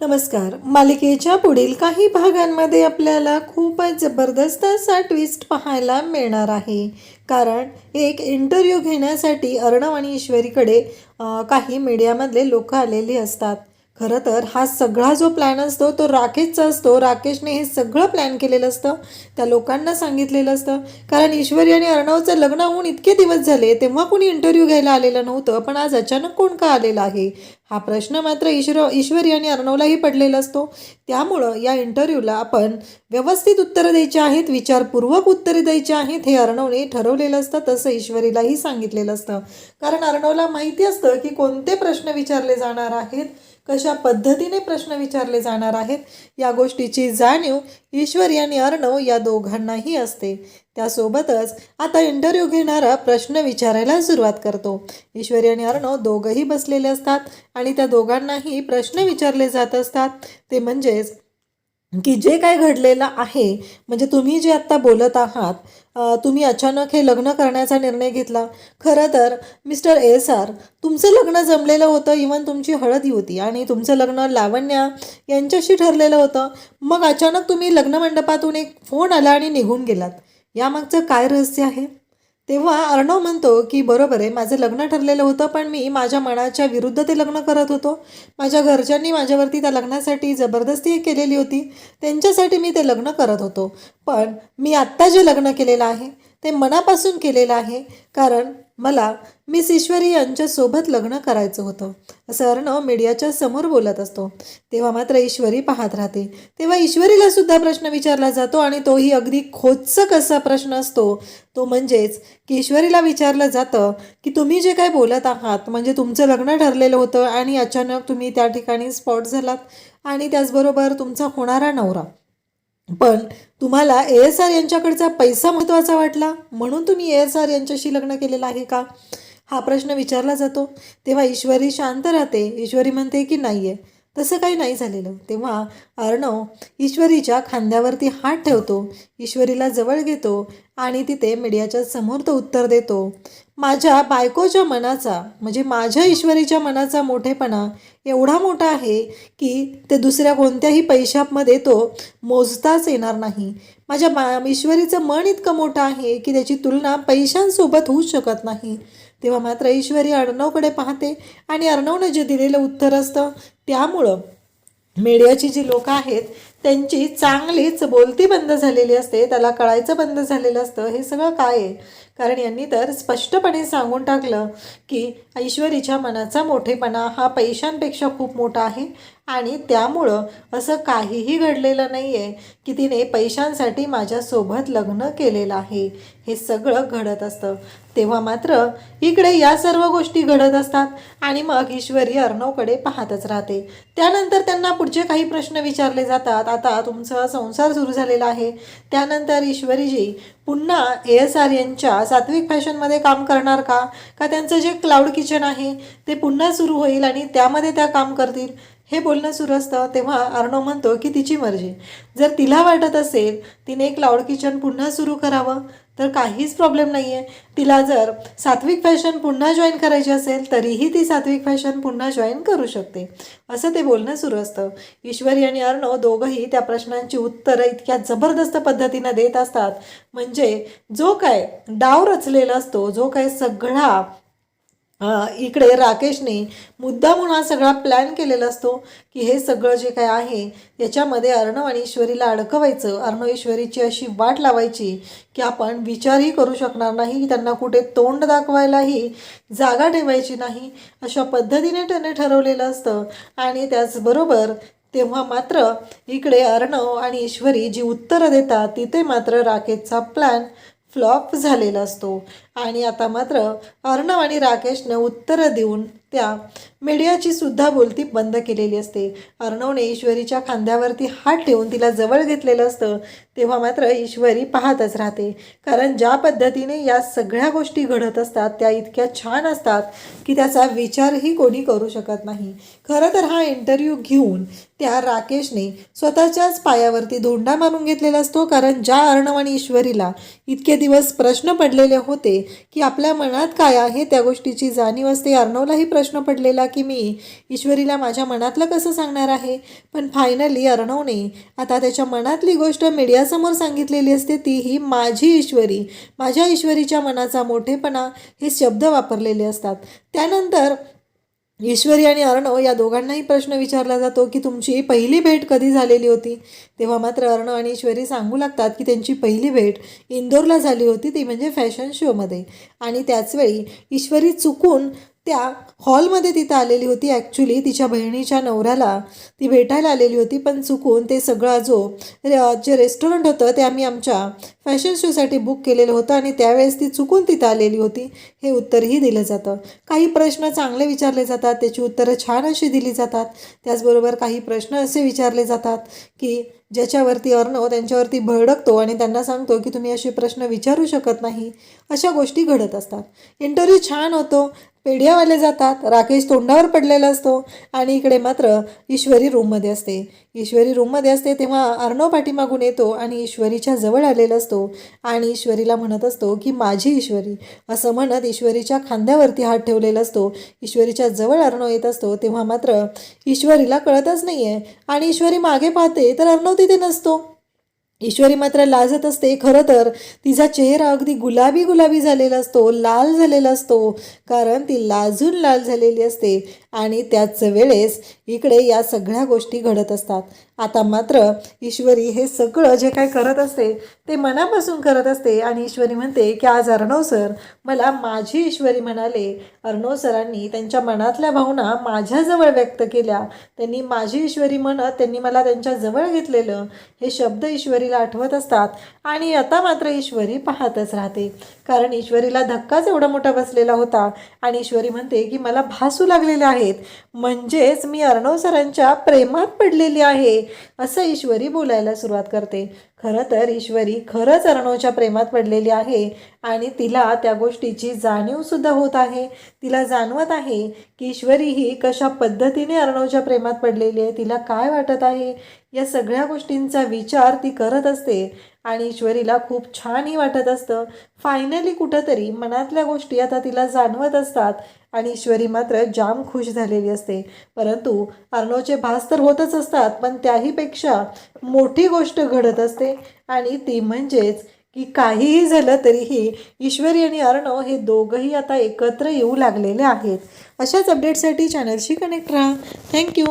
नमस्कार. मालिकेच्या पुढील काही भागांमध्ये आपल्याला खूपच जबरदस्त असा ट्विस्ट पाहायला मिळणार आहे. कारण एक इंटरव्ह्यू घेण्यासाठी अर्णव आणि ईश्वरीकडे काही मीडियामधले लोक आलेली असतात. खरं तर हा सगळा जो प्लॅन असतो तो राकेशचा असतो. राकेशने हे सगळं प्लॅन केलेलं असतं. त्या लोकांना सांगितलेलं असतं. कारण ईश्वरी आणि अर्णवचं लग्न होऊन इतके दिवस झाले तेव्हा कोणी इंटरव्ह्यू घ्यायला आलेलं नव्हतं. पण आज अचानक कोण का आलेला आहे? हा प्रश्न मात्र ईश्वर ईश्वरी आणि अर्णवलाही पडलेला असतो. त्यामुळं या इंटरव्ह्यूला आपण व्यवस्थित उत्तरं द्यायची आहेत विचारपूर्वक उत्तरे द्यायची आहेत हे अर्णवने ठरवलेलं असतं तसं ईश्वरीलाही सांगितलेलं असतं. कारण अर्णवला माहिती असतं की कोणते प्रश्न विचारले जाणार आहेत कशा पद्धतीने प्रश्न विचारले जाणार आहेत या गोष्टीची जाणीव ईश्वरी आणि अर्णव या दोघांनाही असते. त्यासोबतच आता इंटरव्ह्यू घेणारा प्रश्न विचारायला सुरुवात करतो. ईश्वरी आणि अर्णव दोघंही बसलेले असतात आणि त्या दोघांनाही प्रश्न विचारले जात असतात. ते म्हणजेच की जे काय घडलेलं आहे म्हणजे तुम्ही जे आत्ता बोलत आहात तुम्ही अचानक हे लग्न करण्याचा निर्णय घेतला. खरं तर मिस्टर एस आर तुमचं लग्न जमलेलं होतं इवन तुमची हळदी होती आणि तुमचं लग्न लावण्या यांच्याशी ठरलेलं होतं. मग अचानक तुम्ही लग्नमंडपातून एक फोन आला आणि निघून गेलात. यामागचं काय रहस्य आहे? तेव्हा अर्णव म्हणतो की बरोबर आहे माझं लग्न ठरलेलं होतं पण मी माझ्या मनाच्या विरुद्ध ते लग्न करत होतो. माझ्या घरच्यांनी माझ्यावरती त्या लग्नासाठी जबरदस्ती केलेली होती. त्यांच्यासाठी मी ते लग्न करत होतो. पण मी आत्ता जे लग्न केलेलं आहे ते मनापासून केलेलं आहे. कारण मला मिस ईश्वरी यांच्यासोबत लग्न करायचं होतं. असं अर्णव मीडियाच्या समोर बोलत असतो. तेव्हा मात्र ईश्वरी पाहत राहते. तेव्हा ईश्वरीला सुद्धा प्रश्न विचारला जातो आणि तोही अगदी खोचक असा प्रश्न असतो. तो म्हणजेच की ईश्वरीला विचारलं जातं की तुम्ही जे काय बोलत आहात म्हणजे तुमचं लग्न ठरलेलं होतं आणि अचानक तुम्ही त्या ठिकाणी स्पॉट झालात आणि त्याचबरोबर तुमचा होणारा नवरा. पण तुम्हाला ए एस आर यांच्याकडचा पैसा महत्त्वाचा वाटला? म्हणून तुम्ही ए एस आर यांच्याशी लग्न केलेलं आहे का? हा प्रश्न विचारला जातो. तेव्हा ईश्वरी शांत राहते. ईश्वरी म्हणते की नाही आहे तसं काही नाही झालेलं. तेव्हा अर्णव ईश्वरीच्या खांद्यावरती हात ठेवतो. ईश्वरीला जवळ घेतो आणि तिथे मीडियाच्या समोर तो उत्तर देतो. माझ्या बायकोच्या मनाचा म्हणजे माझ्या ईश्वरीच्या मनाचा मोठेपणा एवढा मोठा आहे की ते दुसऱ्या कोणत्याही पैशामध्ये तो मोजताच येणार नाही. माझ्या बा ईश्वरीचं मन इतकं मोठं आहे की त्याची तुलना पैशांसोबत होऊ शकत नाही. तेव्हा मात्र ईश्वरी अर्णवकडे पाहते आणि अर्णवनं जे दिलेलं उत्तर असतं त्यामुळं मीडियाची जी लोक आहेत त्यांची चांगलीच बोलती बंद झालेली असते त्याला कळायचं बंद झालेलं असतं हे सगळं काय आहे? कारण यांनी तर स्पष्टपणे सांगून टाकलं की ऐश्वरीच्या मनाचा मोठेपणा हा पैशांपेक्षा खूप मोठा आहे आणि त्यामुळं असं काहीही घडलेलं नाही आहे की तिने पैशांसाठी माझ्यासोबत लग्न केलेलं आहे. हे सगळं घडत असतं. तेव्हा मात्र इकडे या सर्व गोष्टी घडत असतात आणि मग ईश्वरी अर्णवकडे पाहतच राहते. त्यानंतर त्यांना पुढचे काही प्रश्न विचारले जातात. आता तुमचा संसार सुरू झालेला आहे. त्यानंतर ईश्वरीजी पुन्हा ए एस आर यांच्या सात्विक फॅशनमध्ये काम करणार का? का त्यांचं जे क्लाउड किचन आहे ते पुन्हा सुरू होईल आणि त्यामध्ये त्या काम करतील? हे बोलणं सुरू असतं तेव्हा अर्णव म्हणतो की तिची मर्जी. जर तिला वाटत असेल तिने क्लाउड किचन पुन्हा सुरू करावं तर काहीच प्रॉब्लेम नाही आहे तिला जर सात्विक फॅशन पुन्हा जॉईन करायची असेल तरीही ती सात्विक फॅशन पुन्हा जॉईन करू शकते. असं ते बोलणं सुरू असतं. ईश्वरी आणि अर्णव दोघंही त्या प्रश्नांची उत्तरं इतक्या जबरदस्त पद्धतीनं देत असतात. म्हणजे जो काय डाव रचलेला असतो जो काय सगळा इकडे राकेशने मुद्दामून हा सगळा प्लॅन केलेला असतो की हे सगळं जे काय आहे याच्यामध्ये अर्णव आणि ईश्वरीला अडकवायचं. अर्णव ईश्वरीची अशी वाट लावायची की आपण विचारही करू शकणार नाही त्यांना कुठे तोंड दाखवायलाही जागा ठेवायची नाही अशा पद्धतीने त्याने ठरवलेलं असतं. आणि त्याचबरोबर तेव्हा मात्र इकडे अर्णव आणि ईश्वरी जी उत्तरं देतात तिथे मात्र राकेशचा प्लॅन फ्लॉप झालेला असतो. आणि आता मात्र अर्णव आणि राकेशनं उत्तरं देऊन त्या मीडियाची सुद्धा बोलती बंद केलेली असते. अर्णवने ईश्वरीच्या खांद्यावरती हात ठेवून तिला जवळ घेतलेलं असतं तेव्हा मात्र ईश्वरी पाहतच राहते. कारण ज्या पद्धतीने या सगळ्या गोष्टी घडत असतात त्या इतक्या छान असतात की त्याचा विचारही कोणी करू शकत नाही. खरं तर हा इंटरव्ह्यू घेऊन त्या राकेशने स्वतःच्याच पायावरती धोंडा मारून घेतलेला असतो कारण ज्या अर्णव आणि ईश्वरीला इतके दिवस प्रश्न पडलेले होते की आपल्या मनात काय आहे त्या गोष्टीची जाणीव असते. अर्णवलाही प्रश्न पडलेला की मी ईश्वरीला माझ्या मनातलं कसं सांगणार आहे? पण फायनली अर्णवने आता त्याच्या मनातली गोष्ट मीडियासमोर सांगितलेली असते ती ही माझी ईश्वरी. माझ्या ईश्वरीच्या मनाचा मोठेपणा हे शब्द वापरलेले असतात. त्यानंतर ईश्वरी आणि अर्णव या दोघांनाही प्रश्न विचारला जातो की तुमची पहिली भेट कधी झालेली होती? तेव्हा मात्र अर्णव आणि ईश्वरी सांगू लागतात की त्यांची पहिली भेट इंदोरला झाली होती ती म्हणजे फॅशन शोमध्ये. आणि त्याचवेळी ईश्वरी चुकून त्या हॉलमध्ये तिथं आलेली होती. ॲक्च्युली तिच्या बहिणीच्या नवऱ्याला ती भेटायला आलेली होती. पण चुकून ते सगळं जो रे- जे रेस्टॉरंट होतं ते आम्ही आमच्या फॅशन शोसाठी बुक केलेलं होतं आणि त्यावेळेस ती चुकून तिथं आलेली होती. हे उत्तरही दिलं जातं. काही प्रश्न चांगले विचारले जातात. त्याची उत्तरं छान अशी दिली जातात. त्याचबरोबर काही प्रश्न असे विचारले जातात की ज्याच्यावरती अर्णव त्यांच्यावरती भडकतो आणि त्यांना सांगतो की तुम्ही असे प्रश्न विचारू शकत नाही. अशा गोष्टी घडत असतात. इंटरव्ह्यू छान होतो. पेढ्यावाले जातात राकेश तोंडावर पडलेला असतो आणि इकडे मात्र ईश्वरी रूममध्ये असते. ईश्वरी रूममध्ये असते तेव्हा अर्णव पाठीमागून येतो आणि ईश्वरीच्या जवळ आलेला असतो आणि ईश्वरीला म्हणत असतो की माझी ईश्वरी. असं म्हणत ईश्वरीच्या खांद्यावरती हात ठेवलेला असतो. ईश्वरीच्या जवळ अर्णव येत असतो तेव्हा मात्र ईश्वरीला कळतच नाही आहे आणि ईश्वरी मागे पाहते तर अर्णव तिथे नसतो. ईश्वरी मात्र लाजत असते. खरं तर तिचा चेहरा अगदी गुलाबी गुलाबी झालेला असतो लाल झालेला असतो कारण ती लाजून लाल झालेली असते आणि त्याच वेळेस इकडे या सगळ्या गोष्टी घडत असतात. आता मात्र ईश्वरी हे सगळं जे काय करत असते ते मनापासून करत असते आणि ईश्वरी म्हणते की आज अर्णव सर मला माझी ईश्वरी म्हणाले. अर्णव सरांनी त्यांच्या मनातल्या भावना माझ्याजवळ व्यक्त केल्या. त्यांनी माझी ईश्वरी म्हणत त्यांनी मला त्यांच्या जवळ घेतलेलं हे शब्द ईश्वरीला आठवत असतात आणि आता मात्र ईश्वरी पाहतच राहते. कारण ईश्वरीला धक्काच एवढा मोठा बसलेला होता आणि ईश्वरी म्हणते की मला भासू लागलेले आहेत. म्हणजेच मी अर्णव सरांच्या प्रेमात पडलेली आहे असं ईश्वरी बोलायला सुरुवात करते. खरं तर ईश्वरी खरंच अर्णवच्या प्रेमात पडलेली आहे आणि तिला त्या गोष्टीची जाणीवसुद्धा होत आहे. तिला जाणवत आहे की ईश्वरी ही कशा पद्धतीने अर्णवच्या प्रेमात पडलेली आहे तिला काय वाटत आहे? या सगळ्या गोष्टींचा विचार ती करत असते. आणि ईश्वरीला खूप छानही वाटत असतं. फायनली कुठंतरी मनातल्या गोष्टी आता तिला जाणवत असतात आणि ईश्वरी मात्र जाम खुश झालेली असते. परंतु अर्णवचे भास तर होतच असतात पण त्याहीपेक्षा मोठी गोष्ट घडत असते आणि ती म्हणजेच की काहीही झालं तरीही ईश्वरी आणि अर्णव हे दोघंही आता एकत्र येऊ लागलेले आहेत. अशाच अपडेटसाठी चॅनलशी कनेक्ट राहा. थँक्यू